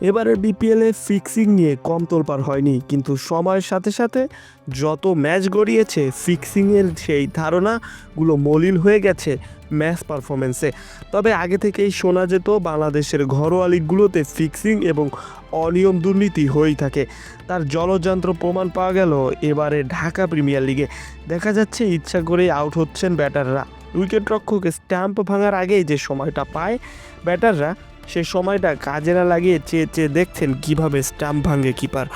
এবারের বিপিএলে ফিক্সিং নিয়ে কম তোলপার হয়নি, কিন্তু সময়ের সাথে সাথে যত ম্যাচ গড়িয়েছে ফিক্সিংয়ের সেই ধারণাগুলো মলিন হয়ে গেছে ম্যাচ পারফরমেন্সে তবে আগে থেকেই শোনা যেত, বাংলাদেশের ঘরোয়া লিগগুলোতে ফিক্সিং এবং অনিয়ম দুর্নীতি হয়েই থাকে। তার জলযন্ত্র প্রমাণ পাওয়া গেল এবারে ঢাকা প্রিমিয়ার লিগে দেখা যাচ্ছে, ইচ্ছা করেই আউট হচ্ছেন ব্যাটাররা। উইকেট রক্ষক স্ট্যাম্প ভাঙার আগেই যে সময়টা পায়, ব্যাটাররা সে সময়টা কাজে না লাগিয়ে চেয়ে চেয়ে দেখছেন কীভাবে স্টাম্প ভাঙে কিপার